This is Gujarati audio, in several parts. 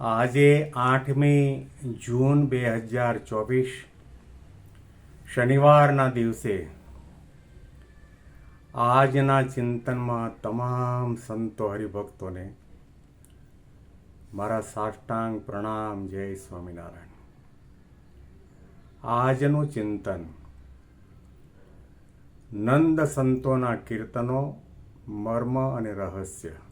આજે આઠમી જૂન બે હજાર ચોવીસ, શનિવારના દિવસે આજના ચિંતનમાં તમામ સંતો હરિભક્તોને મારા સાષ્ટાંગ પ્રણામ, જય સ્વામિનારાયણ. આજનું ચિંતન નંદ સંતોના કીર્તનો, મર્મ અને રહસ્ય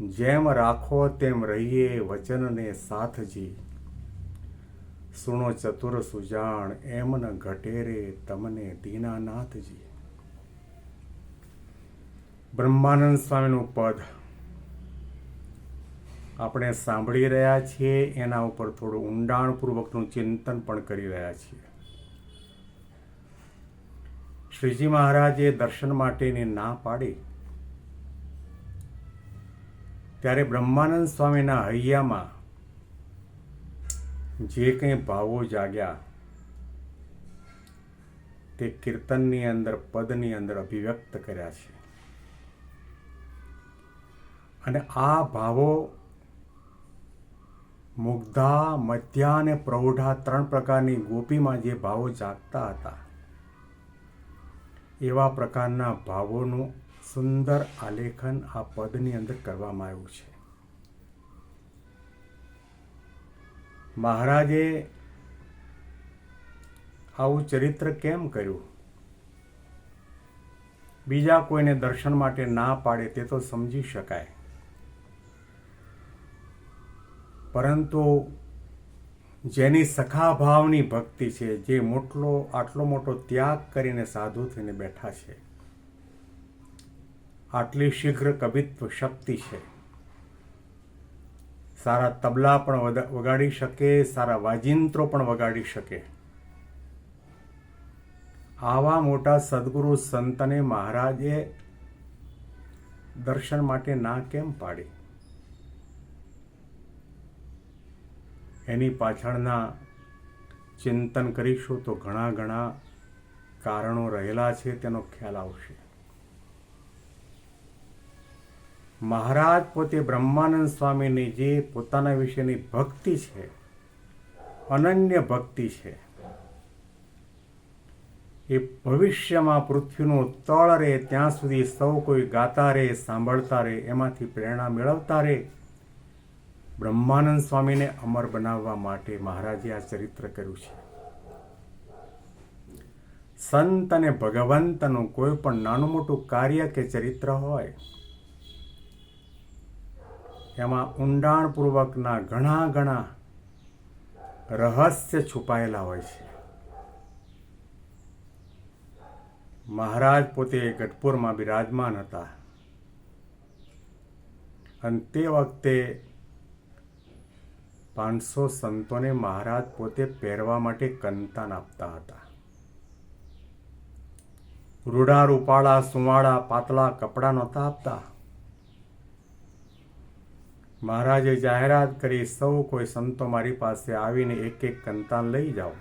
જેમ રાખો તેમ રહીએ વચનને સાથજી સુણો ચતુર સુજાણ, એમ ન ઘટે રે તમને દીનાનાથજી બ્રહ્માનંદ સ્વામીનું પદ આપણે સાંભળી રહ્યા છીએ, એના ઉપર થોડું ઊંડાણપૂર્વકનું ચિંતન પણ કરી રહ્યા છીએ. શ્રીજી મહારાજે દર્શન માટેની ના પાડી. ત્યારે બ્રહ્માનંદ સ્વામીના હૈયામાં જે કંઈ ભાવો જાગ્યા, તે કીર્તનની અંદર, પદની અંદર અભિવ્યક્ત કર્યા છે. અને આ ભાવો મુગ્ધા, મધ્યા અને પ્રૌઢા ત્રણ પ્રકારની ગોપીમાં જે ભાવો જાગતા હતા, એવા પ્રકારના ભાવોનું સુંદર આલેખન આ પદની અંદર કરવામાં આવ્યું છે. મહારાજે આવું ચરિત્ર કેમ કર્યું? બીજા કોઈને દર્શન માટે ના પાડે તે તો સમજી શકાય. પરંતુ જેની સખાભાવની ભક્તિ છે, જે મોટલો, આટલો મોટો ત્યાગ કરીને સાધુ થઈને બેઠા છે આટલી શીઘ્ર કવિત્વ શક્તિ છે. સારા તબલા પણ વગાડી શકે, સારા વાજિંત્રો પણ વગાડી શકે. આવા મોટા સદગુરુ સંતને મહારાજે દર્શન માટે ના કેમ પાડી? એની પાછળના ચિંતન કરીશું તો ઘણા ઘણા કારણો રહેલા છે, તેનો ખ્યાલ આવશે. મહારાજ પોતે બ્રહ્માનંદ સ્વામીની જે પોતાના વિશેની ભક્તિ છે, અનન્ય ભક્તિ છે, એ ભવિષ્યમાં પૃથ્વીનું તળ રહે ત્યાં સુધી સૌ કોઈ ગાતા રહે સાંભળતા રહે એમાંથી પ્રેરણા મેળવતા રહે બ્રહ્માનંદ સ્વામીને અમર બનાવવા માટે મહારાજે આ ચરિત્ર કર્યું છે. સંત અને ભગવંતનું કોઈ પણ નાનું મોટું કાર્ય કે ચરિત્ર હોય એમાં ઊંડાણપૂર્વકના ઘણા ઘણા રહસ્ય છુપાયેલા હોય છે. મહારાજ પોતે ગઢપુરમાં બિરાજમાન હતા. અને તે વખતે પાંચસો સંતોને મહારાજ પોતે પહેરવા માટે કંતાન આપતા હતા. રૂડા રૂપાળા સુવાળા પાતળા કપડાં નહોતા આપતા. મહારાજે જાહેરાત કરી, સૌ કોઈ સંતો મારી પાસે આવીને એક એક કંતાન લઈ જાઓ.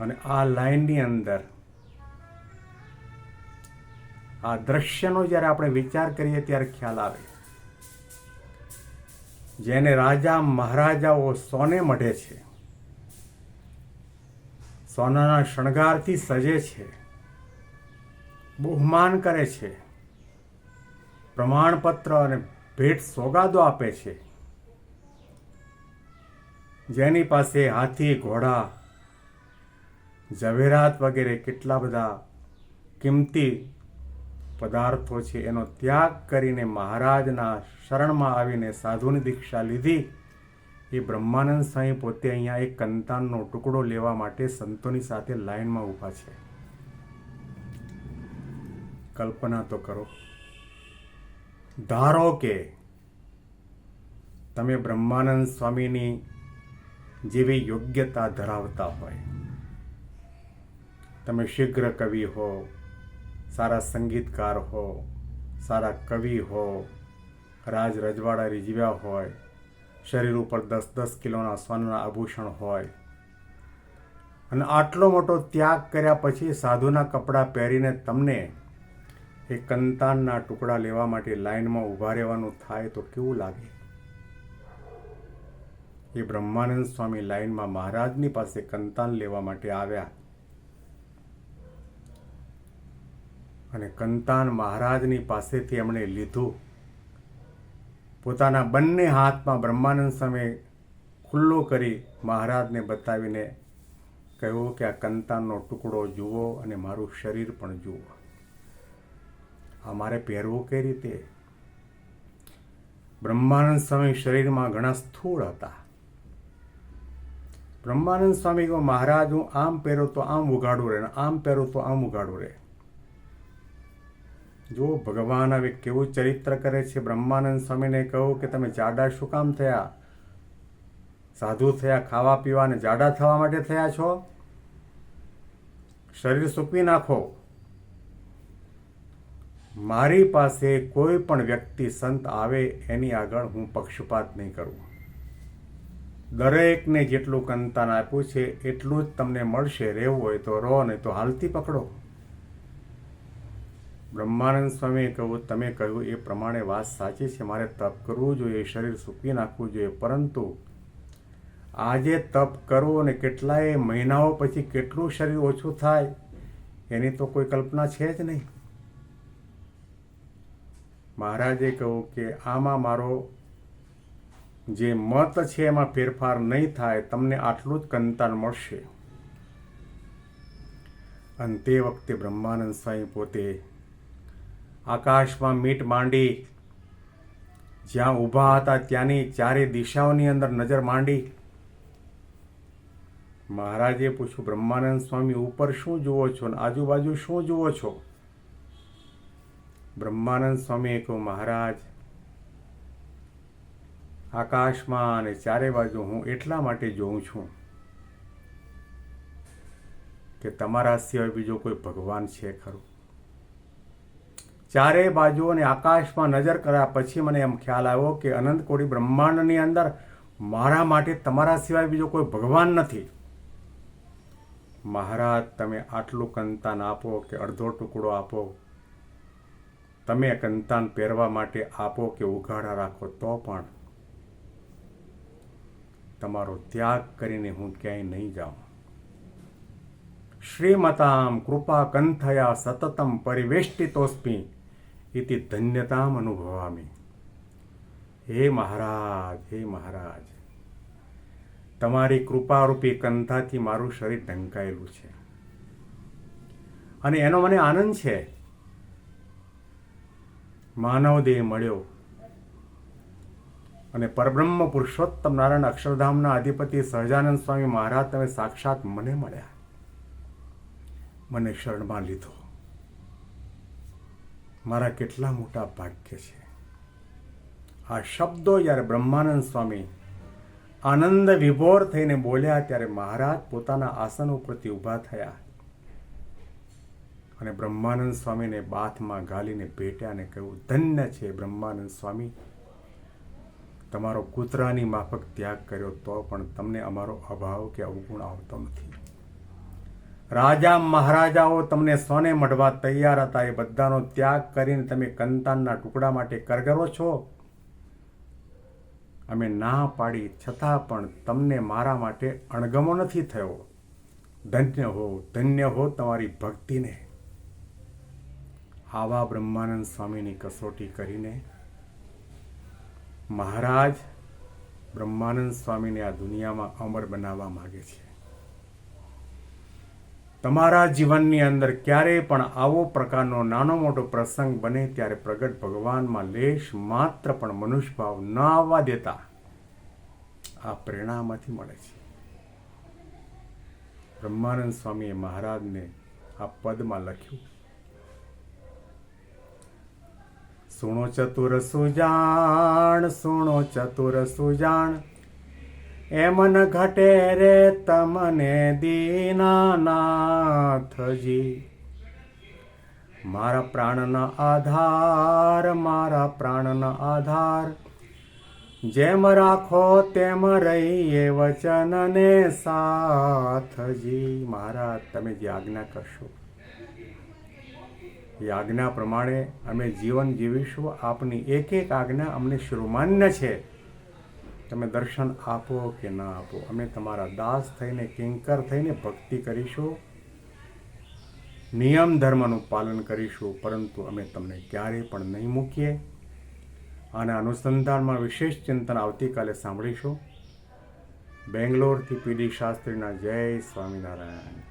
અને આ લાઈનની અંદર આ દ્રશ્યનો જ્યારે આપણે વિચાર કરીએ ત્યારે ખ્યાલ આવે. જેને રાજા મહારાજાઓ સોને મઢે છે, સોનાના શણગારથી સજે છે, બહુમાન કરે છે પ્રમાણપત્ર અને ભેટ સોગાદો આપે છે. જેની પાસે હાથી, ઘોડા, ઝવેરાત વગેરે કેટલા બધા કિંમતી પદાર્થો છે એનો ત્યાગ કરીને મહારાજના શરણમાં આવીને સાધુની દીક્ષા લીધી. એ બ્રહ્માનંદ સ્વામી પોતે અહીંયા એક કંતાનનો ટુકડો લેવા માટે સંતોની સાથે લાઈનમાં ઊભા છે. કલ્પના તો કરો. ધારો કે તમે બ્રહ્માનંદ સ્વામીની જેવી યોગ્યતા ધરાવતા હોય. તમે શીઘ્ર કવિ હો, સારા સંગીતકાર હો, સારા કવિ હો, રાજ રજવાડા રીઝવ્યા હોય, શરીર ઉપર દસ દસ કિલોના સોનાના આભૂષણ હોય, અને આટલો મોટો ત્યાગ કર્યા પછી સાધુના કપડાં પહેરીને તમને એ કંતાનના ટુકડા લેવા માટે લાઈનમાં ઊભા રહેવાનું થાય તો કેવું લાગે? એ બ્રહ્માનંદ સ્વામી લાઈનમાં મહારાજની પાસે કંતાન લેવા માટે આવ્યા. અને કંતાન મહારાજની પાસેથી એમણે લીધું. પોતાના બંને હાથમાં બ્રહ્માનંદ સ્વામી ખુલ્લો કરી મહારાજને બતાવીને કહ્યું કે આ કંતાનનો ટુકડો જુઓ અને મારું શરીર પણ જુઓ. આ મારે પહેરવું કઈ રીતે? બ્રહ્માનંદ સ્વામી શરીરમાં ઘણા સ્થૂળ હતા. બ્રહ્માનંદ સ્વામી કહો, મહારાજ, હું આમ પહેરો તો આમ ઉગાડું રહે આમ પહેરો તો આમ ઉગાડું રહે જો ભગવાન હવે કેવું ચરિત્ર કરે છે? બ્રહ્માનંદ સ્વામીને કહું કે, તમે જાડા શું કામ થયા? સાધુ થયા, ખાવા પીવા અને જાડા થવા માટે થયા છો? શરીર સૂકવી નાખો. મારી પાસે કોઈ પણ વ્યક્તિ સંત આવે એની આગળ હું પક્ષપાત નહીં કરું. દરેકને જેટલું કંતાન આપ્યું છે, એટલું જ તમને મળશે. રહેવું હોય તો રહો, નહીં તો હાલતી પકડો. બ્રહ્માનંદ સ્વામીએ કહ્યું, તમે કહ્યું એ પ્રમાણે વાત સાચી છે. મારે તપ કરવું જોઈએ, શરીર સૂકવી નાખવું જોઈએ. પરંતુ આજે તપ કરો અને કેટલાય મહિનાઓ પછી કેટલું શરીર ઓછું થાય? એની તો કોઈ કલ્પના છે જ નહીં. મહારાજે કહ્યું કે આમાં મારો જે મત છે એમાં ફેરફાર નહીં થાય, તમને આટલું જ કંતાન મળશે. અને તે વખતે બ્રહ્માનંદ સ્વામી પોતે આકાશમાં મીટ માંડી, જ્યાં ઊભા હતા ત્યાંની ચારે દિશાઓની અંદર નજર માંડી. મહારાજે પૂછ્યું, બ્રહ્માનંદ સ્વામી, ઉપર શું જુઓ છો? અને આજુબાજુ શું જુઓ છો? બ્રહ્માનંદ સ્વામીએ કહ્યું, મહારાજ, આકાશમાં અને ચારે બાજુ હું એટલા માટે જોઉં છું કે તમારા સિવાય બીજો કોઈ ભગવાન છે ખરું. ચારે બાજુ અને આકાશમાં નજર કર્યા પછી મને એમ ખ્યાલ આવ્યો કે અનંત કોડી બ્રહ્માંડની અંદર મારા માટે તમારા સિવાય બીજો કોઈ ભગવાન નથી. મહારાજ, તમે આટલું કંતાન આપો કે અડધો ટુકડો આપો તમે કંતાન પહેરવા માટે આપો કે ઉઘાડા રાખો તો પણ તમારો ત્યાગ કરીને હું ક્યાંય નહીં જાઉં. શ્રીમતામ કૃપા કંથયા સતતમ પરિવેષ્ટિતોસ્મી ઇતિ ધન્યતામ અનુભવામી. હે મહારાજ હે મહારાજ, તમારી કૃપારૂપી કંથાથી મારું શરીર ઢંકાયેલું છે. અને એનો મને આનંદ છે માનવ દેહ મળ્યો. અને પરબ્રહ્મ પુરુષોત્તમ નારાયણ અક્ષરધામના અધિપતિ સહજાનંદ સ્વામી મહારાજ તમે સાક્ષાત મને મળ્યા. મને શરણમાં લીધો. મારા કેટલા મોટા ભાગ્ય છે. આ શબ્દો જ્યારે બ્રહ્માનંદ સ્વામી આનંદ વિભોર થઈને બોલ્યા ત્યારે મહારાજ પોતાના આસન ઉપરથી ઊભા થયા. અને બ્રહ્માનંદ સ્વામીને બાથમાં ગાલીને ભેટ્યા અને કહ્યું, ધન્ય છે બ્રહ્માનંદ સ્વામી. તમારો કૂતરાની માફક ત્યાગ કર્યો તો પણ તમને અમારો અભાવ કે અવગુણ આવતો નથી. રાજા મહારાજાઓ તમને સોને મઢવા તૈયાર હતા. એ બધાનો ત્યાગ કરીને તમે કંતાનના ટુકડા માટે કરગરો છો. અમે ના પાડી, છતાં પણ તમને મારા માટે અણગમો નથી થયો. ધન્ય હો ધન્ય હો તમારી ભક્તિને. આવા બ્રહ્માનંદ સ્વામીની કસોટી કરીને મહારાજ બ્રહ્માનંદ સ્વામીને આ દુનિયામાં અમર બનાવવા માગે છે. તમારા જીવનની અંદર ક્યારેય પણ આવો પ્રકારનો નાનો મોટો પ્રસંગ બને ત્યારે પ્રગટ ભગવાનમાં લેશ માત્ર પણ મનુષ્ય ભાવ ન આવવા દેતા આ પ્રેરણામાંથી મળે છે. બ્રહ્માનંદ સ્વામીએ મહારાજને આ પદમાં લખ્યું. સુણો ચતુર સુજાણ, સુણો ચતુર સુજાણ. એમન ઘટે રે તમને દીનાનાથજી. મારા પ્રાણના આધાર, મારા પ્રાણના આધાર. જેમ રાખો તેમ રહીએ વચનને સાથજી. મારા, તમે જે આજ્ઞા કરશો એ આજ્ઞા પ્રમાણે અમે જીવન જીવીશું. આપની એક એક આજ્ઞા અમને શિરોમાન્ય છે. તમે દર્શન આપો કે ના આપો? અમે તમારા દાસ થઈને, કિંકર થઈને ભક્તિ કરીશું. નિયમ ધર્મનું પાલન કરીશું, પરંતુ અમે તમને ક્યારેય પણ નહીં મૂકીએ. અને અનુસંધાનમાં વિશેષ ચિંતન આવતીકાલે સાંભળીશું. બેંગ્લોરથી પીડી શાસ્ત્રીના જય સ્વામિનારાયણ.